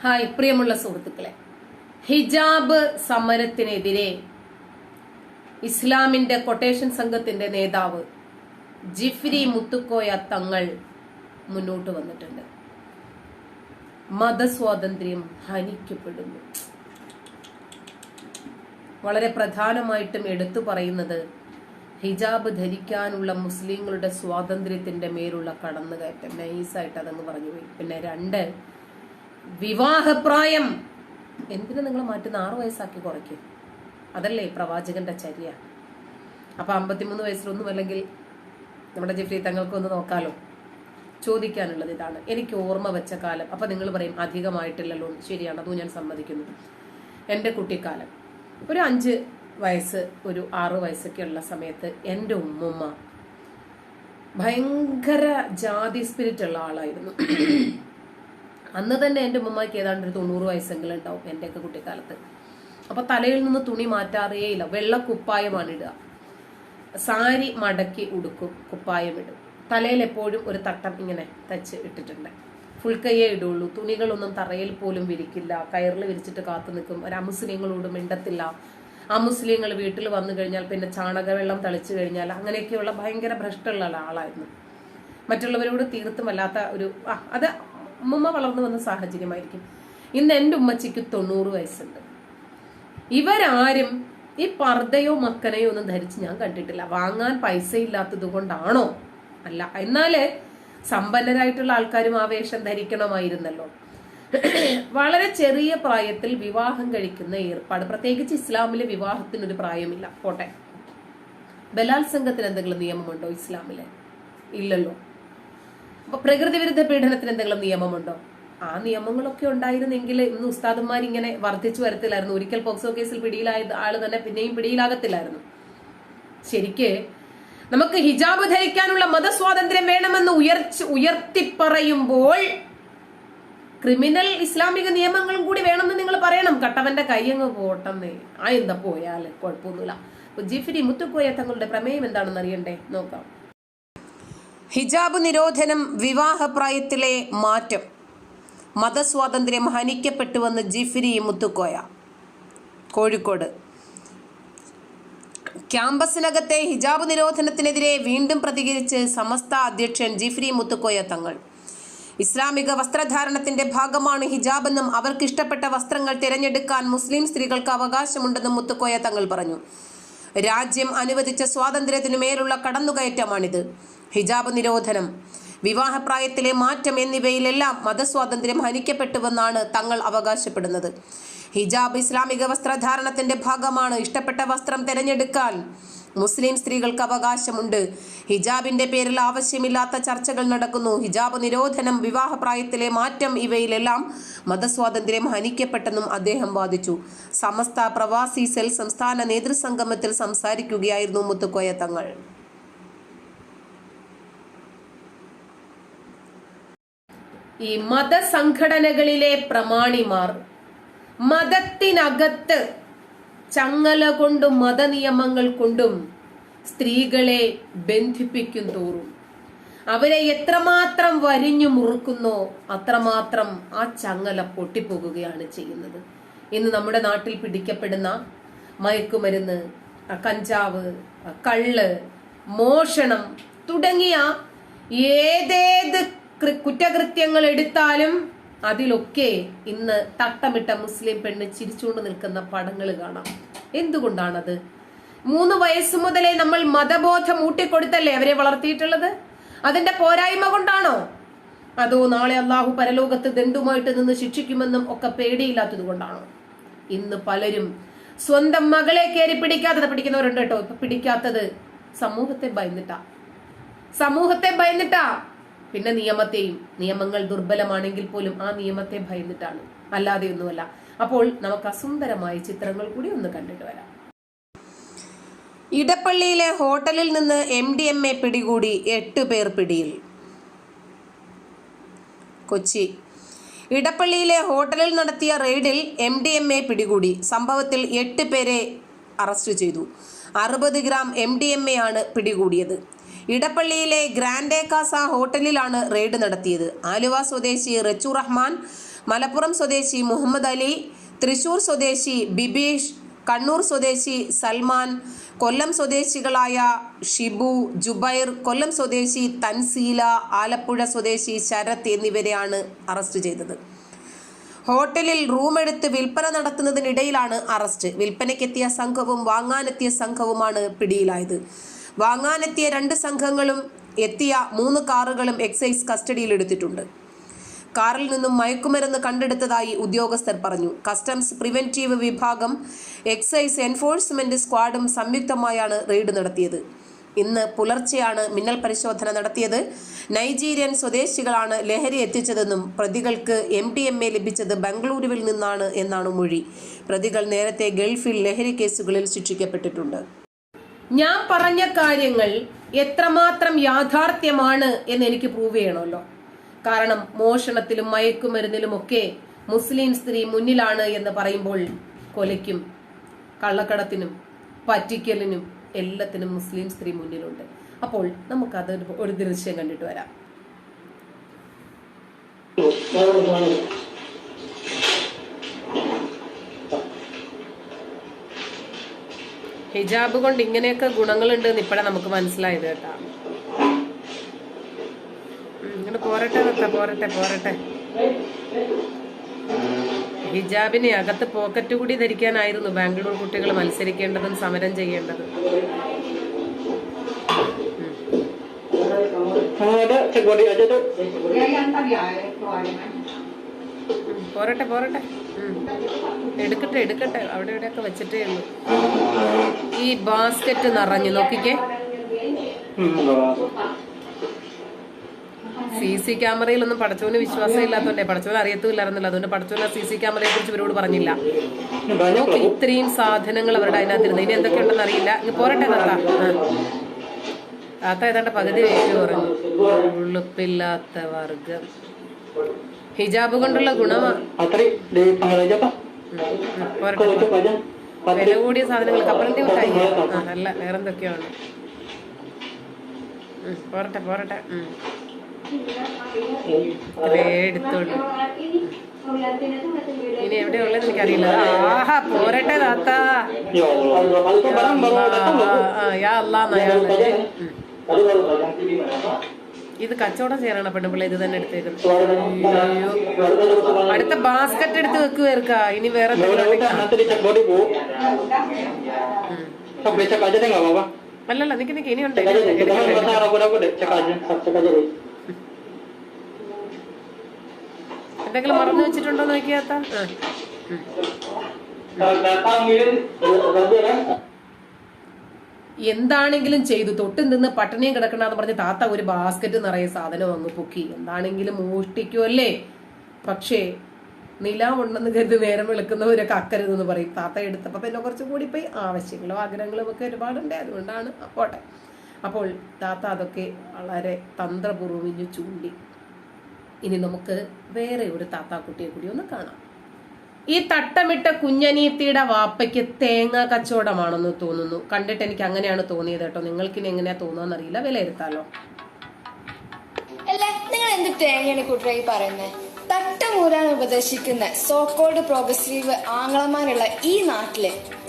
Hi പ്രിയമുള്ള സുഹൃത്തുക്കളെ. ഹിജാബ് സമരത്തിനെതിരെ ഇസ്ലാമിന്റെ കൊട്ടേഷൻ സംഘത്തിന്റെ നേതാവ് ജിഫ്രി മുത്തുക്കോയ തങ്ങൾ മുന്നോട്ട് വന്നിട്ടുണ്ട്. മതസ്വാതന്ത്ര്യം ഹനിക്കപ്പെടുന്നു. വളരെ പ്രധാനമായിട്ടും എടുത്തു പറയുന്നത് ഹിജാബ് ധരിക്കാനുള്ള മുസ്ലിങ്ങളുടെ സ്വാതന്ത്ര്യത്തിന്റെ മേലുള്ള കടന്നുകയറ്റം. നൈസായിട്ട് അതങ്ങ് പറഞ്ഞു പോയി. പിന്നെ രണ്ട് വിവാഹപ്രായം. എന്തിനു നിങ്ങൾ മാറ്റുന്ന? ആറു വയസ്സാക്കി കുറയ്ക്കും. അതല്ലേ പ്രവാചകന്റെ ചര്യ. അപ്പൊ അമ്പത്തിമൂന്ന് വയസ്സിലൊന്നും അല്ലെങ്കിൽ നമ്മുടെ ജിഫ്രി തങ്ങൾക്കൊന്ന് നോക്കാലോ. ചോദിക്കാനുള്ളത് ഇതാണ്. എനിക്ക് ഓർമ്മ വെച്ച കാലം. അപ്പൊ നിങ്ങൾ പറയും അധികമായിട്ടില്ലല്ലോ. ശരിയാണ് അതും ഞാൻ സമ്മതിക്കുന്നു. എന്റെ കുട്ടിക്കാലം. ഒരു അഞ്ച് വയസ്സ് ഒരു ആറ് വയസ്സൊക്കെ ഉള്ള സമയത്ത് എന്റെ ഉമ്മുമ്മ ഭയങ്കര ജാതി സ്പിരിറ്റ് ഉള്ള ആളായിരുന്നു. അന്ന് തന്നെ എന്റെ ഉമ്മമ്മയ്ക്ക് ഏതാണ്ട് ഒരു തൊണ്ണൂറ് വയസ്സെങ്കിലും ഉണ്ടാവും എന്റെയൊക്കെ കുട്ടിക്കാലത്ത്. അപ്പൊ തലയിൽ നിന്ന് തുണി മാറ്റാറേയില്ല. വെള്ള കുപ്പായമാണ് ഇടുക. സാരി മടക്കി ഉടുക്കും കുപ്പായം ഇടും. തലയിൽ എപ്പോഴും ഒരു തട്ടം ഇങ്ങനെ തച്ച് ഇട്ടിട്ടുണ്ട്. ഫുൾ ഇടുള്ളൂ. തുണികളൊന്നും തറയിൽ പോലും വിരിക്കില്ല. കയറിൽ വിരിച്ചിട്ട് കാത്തു നിൽക്കും. ഒരു അമുസ്ലിങ്ങളോട് മിണ്ടത്തില്ല. അമുസ്ലിങ്ങൾ വീട്ടിൽ വന്നു കഴിഞ്ഞാൽ പിന്നെ ചാണകവെള്ളം തളിച്ചു കഴിഞ്ഞാൽ അങ്ങനെയൊക്കെയുള്ള ഭയങ്കര ഭ്രഷ്ടമുള്ള ആളായിരുന്നു മറ്റുള്ളവരോട് തീർത്തും വല്ലാത്ത ഒരു അത് ഉമ്മ വളർന്നു വന്ന സാഹചര്യമായിരിക്കും. ഇന്ന് എന്റെ ഉമ്മച്ചിക്ക് തൊണ്ണൂറ് വയസ്സുണ്ട്. ഇവരാരും ഈ പർദ്ദയോ മക്കനെയോ ഒന്നും ധരിച്ച് ഞാൻ കണ്ടിട്ടില്ല. വാങ്ങാൻ പൈസ ഇല്ലാത്തത് കൊണ്ടാണോ? അല്ല എന്നാൽ സമ്പന്നരായിട്ടുള്ള ആൾക്കാരും ആ വേഷം ധരിക്കണമായിരുന്നല്ലോ. വളരെ ചെറിയ പ്രായത്തിൽ വിവാഹം കഴിക്കുന്ന ഏർപ്പാട്. പ്രത്യേകിച്ച് ഇസ്ലാമിലെ വിവാഹത്തിനൊരു പ്രായമില്ല. പോട്ടെ. ബലാത്സംഗത്തിന് എന്തെങ്കിലും നിയമമുണ്ടോ ഇസ്ലാമിലെ? ഇല്ലല്ലോ. അപ്പൊ പ്രകൃതി വിരുദ്ധ പീഡനത്തിന് എന്തെങ്കിലും നിയമമുണ്ടോ? ആ നിയമങ്ങളൊക്കെ ഉണ്ടായിരുന്നെങ്കിൽ ഇന്ന് ഉസ്താദന്മാർ ഇങ്ങനെ വർദ്ധിച്ചു വരത്തില്ലായിരുന്നു. ഒരിക്കൽ പോക്സോ കേസിൽ പിടിയിലായ ആൾ തന്നെ പിന്നെയും പിടിയിലാകത്തില്ലായിരുന്നു. ശരിക്ക് നമുക്ക് ഹിജാബ് ധരിക്കാനുള്ള മതസ്വാതന്ത്ര്യം വേണമെന്ന് ഉയർച്ച ഉയർത്തിപ്പറയുമ്പോൾ ക്രിമിനൽ ഇസ്ലാമിക നിയമങ്ങളും കൂടി വേണമെന്ന് നിങ്ങൾ പറയണം. കട്ടവന്റെ കൈയങ്ങ് പോട്ടെന്നേ. ആ എന്താ പോയാൽ? കുഴപ്പമൊന്നുമില്ല. ജിഫിരി മുത്തുക്കോയ തങ്ങളുടെ പ്രമേയം എന്താണെന്ന് അറിയണ്ടേ നോക്കാം. ഹിജാബ് നിരോധനം വിവാഹപ്രായത്തിലെ മാറ്റം. മതസ്വാതന്ത്ര്യം ഹനിക്കപ്പെട്ടുവെന്ന് ജിഫിരി മുത്തുക്കോയ. കോഴിക്കോട്. ക്യാമ്പസിനകത്തെ ഹിജാബ് നിരോധനത്തിനെതിരെ വീണ്ടും പ്രതികരിച്ച് സമസ്ത അധ്യക്ഷൻ ജിഫ്രി മുത്തുക്കോയ തങ്ങൾ. ഇസ്ലാമിക വസ്ത്രധാരണത്തിന്റെ ഭാഗമാണ് ഹിജാബെന്നും അവർക്ക് ഇഷ്ടപ്പെട്ട വസ്ത്രങ്ങൾ തിരഞ്ഞെടുക്കാൻ മുസ്ലിം സ്ത്രീകൾക്ക് അവകാശമുണ്ടെന്നും മുത്തുക്കോയ തങ്ങൾ പറഞ്ഞു. രാജ്യം അനുവദിച്ച സ്വാതന്ത്ര്യത്തിനു മേലുള്ള കടന്നുകയറ്റമാണിത്. ഹിജാബ് നിരോധനം. വിവാഹപ്രായത്തിലെ മാറ്റം എന്നിവയിലെല്ലാം മതസ്വാതന്ത്ര്യം ഹനിക്കപ്പെട്ടുവെന്നാണ് തങ്ങൾ അവകാശപ്പെടുന്നത്. ഹിജാബ് ഇസ്ലാമിക വസ്ത്രധാരണത്തിന്റെ ഭാഗമാണ്. ഇഷ്ടപ്പെട്ട വസ്ത്രം തിരഞ്ഞെടുക്കാൻ മുസ്ലിം സ്ത്രീകൾക്ക് അവകാശമുണ്ട്. ഹിജാബിന്റെ പേരിൽ ആവശ്യമില്ലാത്ത ചർച്ചകൾ നടക്കുന്നു. ഹിജാബ് നിരോധനം വിവാഹപ്രായത്തിലെ മാറ്റം ഇവയിലെല്ലാം മതസ്വാതന്ത്ര്യം ഹനിക്കപ്പെട്ടെന്നും അദ്ദേഹം വാദിച്ചു. സമസ്ത പ്രവാസി സെൽ സംസ്ഥാന നേതൃസംഗമത്തിൽ സംസാരിക്കുകയായിരുന്നു മുത്തുക്കോയ തങ്ങൾ. ഈ മതസംഘടനകളിലെ പ്രമാണിമാർ മതത്തിനകത്ത് ചങ്ങല കൊണ്ടും മതനിയമങ്ങൾ കൊണ്ടും സ്ത്രീകളെ ബന്ധിപ്പിക്കും തോറും അവരെ എത്രമാത്രം വരിഞ്ഞു മുറുക്കുന്നോ അത്രമാത്രം ആ ചങ്ങല പൊട്ടിപ്പോകുകയാണ് ചെയ്യുന്നത്. ഇന്ന് നമ്മുടെ നാട്ടിൽ പിടിക്കപ്പെടുന്ന മയക്കുമരുന്ന് കഞ്ചാവ് കള്ള് മോഷണം തുടങ്ങിയ ഏതേത് കുറ്റകൃത്യങ്ങൾ എടുത്താലും അതിലൊക്കെ ഇന്ന് തട്ടമിട്ട മുസ്ലിം പെണ്ണ് ചിരിച്ചുകൊണ്ട് നിൽക്കുന്ന പടങ്ങൾ കാണാം. എന്തുകൊണ്ടാണത്? മൂന്ന് വയസ്സ് മുതലേ നമ്മൾ മതബോധം ഊട്ടിക്കൊടുത്തല്ലേ അവരെ വളർത്തിയിട്ടുള്ളത്? അതിന്റെ പോരായ്മ കൊണ്ടാണോ? അതോ നാളെ അള്ളാഹു പരലോകത്ത് ദണ്ടുമായിട്ട് നിന്ന് ശിക്ഷിക്കുമെന്നും ഒക്കെ പേടിയില്ലാത്തത് കൊണ്ടാണോ? ഇന്ന് പലരും സ്വന്തം മകളെ കയറി പിടിക്കാത്തത് പിടിക്കുന്നവരുണ്ട് കേട്ടോ. ഇപ്പൊ പിടിക്കാത്തത് സമൂഹത്തെ ഭയന്നിട്ടാ. സമൂഹത്തെ ഭയന്നിട്ടാ. പിന്നെ നിയമത്തെയും നിയമങ്ങൾ ദുർബലമാണെങ്കിൽ പോലും ആ നിയമത്തെ ഭയന്നിട്ടാണ്. അല്ലാതെ ഒന്നുമല്ല. അപ്പോൾ നമുക്ക് അസുന്ദരമായ ചിത്രങ്ങൾ കൂടി ഒന്ന് കണ്ടിട്ട് വരാം. ഇടപ്പള്ളിയിലെ ഹോട്ടലിൽ നിന്ന് എം ഡി എം എ പിടികൂടി എട്ട് പേർ പിടിയിൽ. കൊച്ചി. ഇടപ്പള്ളിയിലെ ഹോട്ടലിൽ നടത്തിയ റെയ്ഡിൽ എം ഡി എം എ പിടികൂടി. സംഭവത്തിൽ എട്ട് പേരെ അറസ്റ്റ് ചെയ്തു. അറുപത് gram M D M A ആണ് പിടികൂടിയത്. ഇടപ്പള്ളിയിലെ ഗ്രാൻഡേ കാസ ഹോട്ടലിലാണ് റെയ്ഡ് നടത്തിയത്. ആലുവ സ്വദേശി റച്ചു റഹ്മാൻ മലപ്പുറം സ്വദേശി മുഹമ്മദ് അലി തൃശൂർ സ്വദേശി ബിബീഷ് കണ്ണൂർ സ്വദേശി സൽമാൻ കൊല്ലം സ്വദേശികളായ ഷിബു ജുബൈർ കൊല്ലം സ്വദേശി തൻസീല ആലപ്പുഴ സ്വദേശി ശരത് എന്നിവരെയാണ് അറസ്റ്റ് ചെയ്തത്. ഹോട്ടലിൽ റൂമെടുത്ത് വിൽപ്പന നടത്തുന്നതിനിടയിലാണ് അറസ്റ്റ്. വിൽപ്പനയ്ക്കെത്തിയ സംഘവും വാങ്ങാനെത്തിയ സംഘവുമാണ് പിടിയിലായത്. വാങ്ങാനെത്തിയ രണ്ട് സംഘങ്ങളും എത്തിയ മൂന്ന് കാറുകളും എക്സൈസ് കസ്റ്റഡിയിലെടുത്തിട്ടുണ്ട് കാറിൽ നിന്നും മയക്കുമരുന്ന് കണ്ടെടുത്തതായി ഉദ്യോഗസ്ഥർ പറഞ്ഞു. കസ്റ്റംസ് പ്രിവെന്റീവ് വിഭാഗം എക്സൈസ് എൻഫോഴ്സ്മെന്റ് സ്ക്വാഡും സംയുക്തമായാണ് റെയ്ഡ് നടത്തിയത്. ഇന്ന് പുലർച്ചെയാണ് മിന്നൽ പരിശോധന നടത്തിയത്. നൈജീരിയൻ സ്വദേശികളാണ് ലഹരി എത്തിച്ചതെന്നും പ്രതികൾക്ക് എം ഡി എം എ ലഭിച്ചത് ബംഗളൂരുവിൽ നിന്നാണ് എന്നാണ് മൊഴി. പ്രതികൾ നേരത്തെ ഗൾഫിൽ ലഹരി കേസുകളിൽ ശിക്ഷിക്കപ്പെട്ടിട്ടുണ്ട്. ഞാൻ പറഞ്ഞ കാര്യങ്ങൾ എത്രമാത്രം യാഥാർത്ഥ്യമാണ് എന്ന് എനിക്ക് പ്രൂവ് ചെയ്യണമല്ലോ. കാരണം മോഷണത്തിലും മയക്കുമരുന്നിലും ഒക്കെ മുസ്ലിം സ്ത്രീ മുന്നിലാണ് എന്ന് പറയുമ്പോൾ കൊലയ്ക്കും കള്ളക്കടത്തിനും പറ്റിക്കലിനും എല്ലാത്തിനും മുസ്ലിം സ്ത്രീ മുന്നിലുണ്ട്. അപ്പോൾ നമുക്കത് ഒരു- ദൃശ്യം കണ്ടിട്ട് വരാം. ഹിജാബ് കൊണ്ട് ഇങ്ങനെയൊക്കെ ഗുണങ്ങളുണ്ട് എന്ന് ഇപ്പഴാ നമുക്ക് മനസ്സിലായത് കേട്ടാ. ഇങ്ങനെ പോരട്ടെ വെക്ക പോരട്ടെ പോരട്ടെ. ഹിജാബിനെ അകത്ത് പോക്കറ്റ് കൂടി ധരിക്കാനായിരുന്നു ബാംഗ്ലൂർ കുട്ടികൾ മത്സരിക്കേണ്ടതും സമരം ചെയ്യേണ്ടതും. പോരട്ടെ പോരട്ടെ. എടുക്കട്ടെ എടുക്കട്ടെ. അവിടെ ഇവിടെയൊക്കെ വെച്ചിട്ടേ ഉള്ളൂ. ഈ ബാസ്ക്കറ്റ് നിറഞ്ഞു. നോക്കിക്കേ. സി സി ക്യാമറയിലൊന്നും പടച്ചോന് വിശ്വാസം ഇല്ലാത്തോണ്ടേ പടച്ചോൻ അറിയത്തുമില്ലായിരുന്നല്ലോ. അതുകൊണ്ട് പടച്ചോൻ ആ സി സി ക്യാമറയെ കുറിച്ച് ഇവരോട് പറഞ്ഞില്ല. നോക്കി ഇത്രയും സാധനങ്ങൾ അവരുടെ അതിനകത്തിരുന്നു. ഇനി എന്തൊക്കെ ഉണ്ടെന്ന് അറിയില്ല. ഇനി പോരട്ടെ താത്ത. താത്ത ഏതാണ്ട് പകുതി വെയിറ്റ് പറഞ്ഞു ഉളുപ്പില്ലാത്ത വർഗം. ഹിജാബ് കൊണ്ടുള്ള ഗുണമാ. പോരട്ടെ വില കൂടിയ സാധനങ്ങൾ കപ്പലിന്റെ മിഠായി നല്ല അല്ല വേറെന്തൊക്കെയാണ് ഉം, പോരട്ടെ പോരട്ടെ. എടുത്തോളൂ ഇനി എവിടെ ഉള്ളത് എനിക്കറിയില്ല. ആഹാ പോരട്ടെ താത്ത. യാ അല്ലാ baru ഇത് കച്ചവടം ചെയ്യാനാണ് പെണ്ണുപിള്ള ഇത് തന്നെ എടുത്തേക്കുന്നത്. അടുത്ത ബാസ്കറ്റ് എടുത്ത് വെക്കുവായിരിക്ക ഇനി വേറെ അല്ലല്ല നിക്ക് നിക്ക് ഇനിയുണ്ട് എന്തെങ്കിലും മറന്നു വെച്ചിട്ടുണ്ടോ നോക്കിയാത്ത? എന്താണെങ്കിലും ചെയ്തു. തൊട്ട് നിന്ന് പട്ടിണിയും കിടക്കണമെന്ന് പറഞ്ഞ് താത്ത ഒരു ബാസ്ക്കറ്റ് നിറയെ സാധനം അങ്ങ് പൊക്കി. എന്താണെങ്കിലും മോഷ്ടിക്കുമല്ലേ പക്ഷേ നിലാവുണ്ടെന്ന് കരുതി നേരം വിളിക്കുന്നവരൊക്കെ അക്കരുതെന്ന് പറയും താത്ത എടുത്തപ്പോൾ പിന്നെ കുറച്ച് കൂടി പോയി. ആവശ്യങ്ങളും ആഗ്രഹങ്ങളും ഒക്കെ ഒരുപാടുണ്ട്. അതുകൊണ്ടാണ് അപ്പോട്ടെ അപ്പോൾ താത്ത അതൊക്കെ വളരെ തന്ത്രപൂർവം ചൂണ്ടി. ഇനി നമുക്ക് വേറെ ഒരു താത്താക്കുട്ടിയെ കൂടി ഒന്ന് കാണാം. ഈ തട്ടമിട്ട കുഞ്ഞനീത്തിയുടെ വാപ്പയ്ക്ക് തേങ്ങാ കച്ചവടമാണെന്ന് തോന്നുന്നു. കണ്ടിട്ട് എനിക്ക് അങ്ങനെയാണ് തോന്നിയത് കേട്ടോ. നിങ്ങൾക്ക് ഇനി എങ്ങനെയാ തോന്നുന്നറിയില്ല. വിലയിരുത്താലോ. അല്ല നിങ്ങൾ എന്ത് തേങ്ങയാണ് കൂട്ടരായി പറയുന്നത് തട്ടമൂരാൻ ഉപദേശിക്കുന്ന സോക്കോൾഡ് പ്രോഗ്രസീവ് ആംഗ്ലമാരുള്ള ഈ നാട്ടിൽ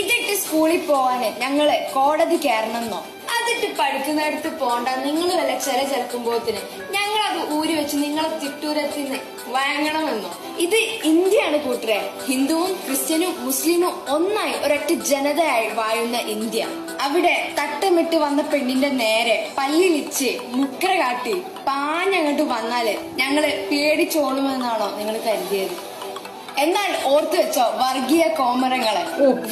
ഇതിട്ട് സ്കൂളിൽ പോവാന് ഞങ്ങൾ കോടതി കയറണമെന്നോ? അതിട്ട് പഠിക്കുന്നിടത്ത് പോണ്ട. നിങ്ങൾ വല്ല ചില ചേർക്കുമ്പോത്തിന് ഞങ്ങൾ അത് ഊരി വെച്ച് നിങ്ങളെ തിട്ടൂരത്തിന് വാങ്ങണമെന്നോ? ഇത് ഇന്ത്യയാണ് കൂട്ടരെ. ഹിന്ദുവും ക്രിസ്ത്യനും മുസ്ലിമും ഒന്നായി ഒരൊറ്റ ജനതയായി വാഴുന്ന ഇന്ത്യ. അവിടെ തട്ടമിട്ട് വന്ന പെണ്ണിന്റെ നേരെ പല്ലിലിച്ച് മുക്കര കാട്ടി പാഞ്ഞങ്ങോട്ട് വന്നാൽ ഞങ്ങൾ പേടിച്ചോളുമെന്നാണോ നിങ്ങൾ കരുതിയത്? എന്നാൽ ഓർത്തു വെച്ചോ വർഗീയ കോമരങ്ങളെ.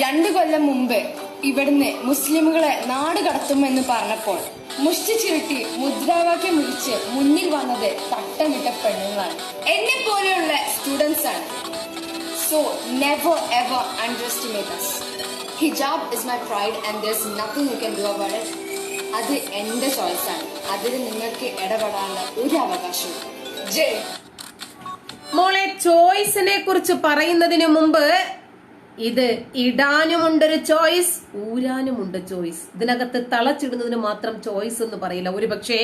രണ്ടു കൊല്ലം മുമ്പ് ഇവിടുന്ന് മുസ്ലിമുകളെ നാട് കടത്തുമെന്ന് പറഞ്ഞപ്പോൾ മുഷ്ടി ചുരുട്ടി മുദ്രാവാക്യം വിളിച്ച് മുന്നിൽ വന്നത് തട്ടമിട്ട പെണ്ണുങ്ങളാണ്. എന്നെ പോലെയുള്ള സ്റ്റുഡൻസ് ആണ്. So never ever underestimate us hijab is my pride and there's nothing you can do about it അത് ചോയ്സ് ആണ്. അതിൽ നിങ്ങൾക്ക് ഇടപെടാനുള്ള ഒരു അവകാശവും ജയ്. മോളെ ചോയ്സിനെ കുറിച്ച് പറയുന്നതിന് മുമ്പ് ഇത് ഇടാനുമുണ്ടൊരു ചോയ്സ് ഊരാനുമുണ്ട് ചോയ്സ്. ഇതിനകത്ത് തളച്ചിടുന്നതിന് മാത്രം ചോയ്സ് എന്ന് പറയില്ല. ഒരുപക്ഷേ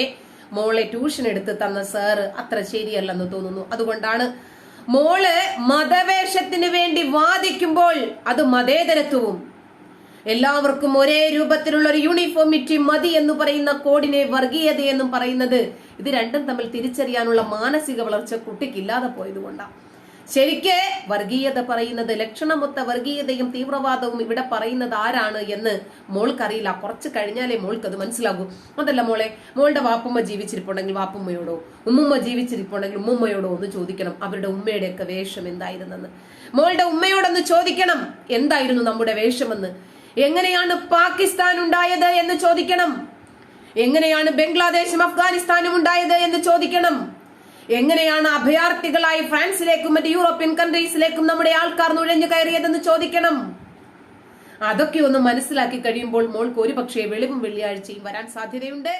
മോളെ ട്യൂഷൻ എടുത്ത് തന്ന സാറ് അത്ര ശരിയല്ലെന്ന് തോന്നുന്നു. അതുകൊണ്ടാണ് മോൾ മതവേഷത്തിന് വേണ്ടി വാദിക്കുമ്പോൾ അത് മതേതരത്വവും. എല്ലാവർക്കും ഒരേ രൂപത്തിലുള്ള ഒരു യൂണിഫോമിറ്റി മതി എന്ന് പറയുന്ന കോഡിനെ വർഗീയതയെന്നും പറയുന്നത് ഇത് രണ്ടും തമ്മിൽ തിരിച്ചറിയാനുള്ള മാനസിക വളർച്ച കുട്ടിക്ക് ഇല്ലാതെ പോയതുകൊണ്ടാണ് ശരിക്ക് വർഗീയത പറയുന്നത് ലക്ഷണമൊത്ത വർഗീയതയും തീവ്രവാദവും ഇവിടെ പറയുന്നത് ആരാണ് എന്ന് മോൾക്കറിയില്ല. കുറച്ച് കഴിഞ്ഞാലേ മോൾക്ക് അത് മനസ്സിലാകൂ. അതല്ല മോളെ മോളുടെ വാപ്പുമ്മ ജീവിച്ചിരിപ്പുണ്ടെങ്കിൽ വാപ്പുമ്മയോടോ ഉമ്മുമ്മ ജീവിച്ചിരിപ്പുണ്ടെങ്കിൽ ഉമ്മുമ്മയോടോ ഒന്ന് ചോദിക്കണം അവരുടെ ഉമ്മയുടെയൊക്കെ വേഷം എന്തായിരുന്നെന്ന്. മോളുടെ ഉമ്മയോടൊന്ന് ചോദിക്കണം എന്തായിരുന്നു നമ്മുടെ വേഷമെന്ന്. എങ്ങനെയാണ് പാകിസ്ഥാൻ ഉണ്ടായത് എന്ന് ചോദിക്കണം. എങ്ങനെയാണ് ബംഗ്ലാദേശും അഫ്ഗാനിസ്ഥാനും ഉണ്ടായത് എന്ന് ചോദിക്കണം. എങ്ങനെയാണ് അഭയാർത്ഥികളായി ഫ്രാൻസിലേക്കും മറ്റ് യൂറോപ്യൻ കൺട്രീസിലേക്കും നമ്മുടെ ആൾക്കാർ നുഴഞ്ഞു കയറിയതെന്ന് ചോദിക്കണം. അതൊക്കെ ഒന്ന് മനസ്സിലാക്കി കഴിയുമ്പോൾ മോൾക്ക് ഒരു പക്ഷേ വെളിവും വെള്ളിയാഴ്ചയും വരാൻ സാധ്യതയുണ്ട്.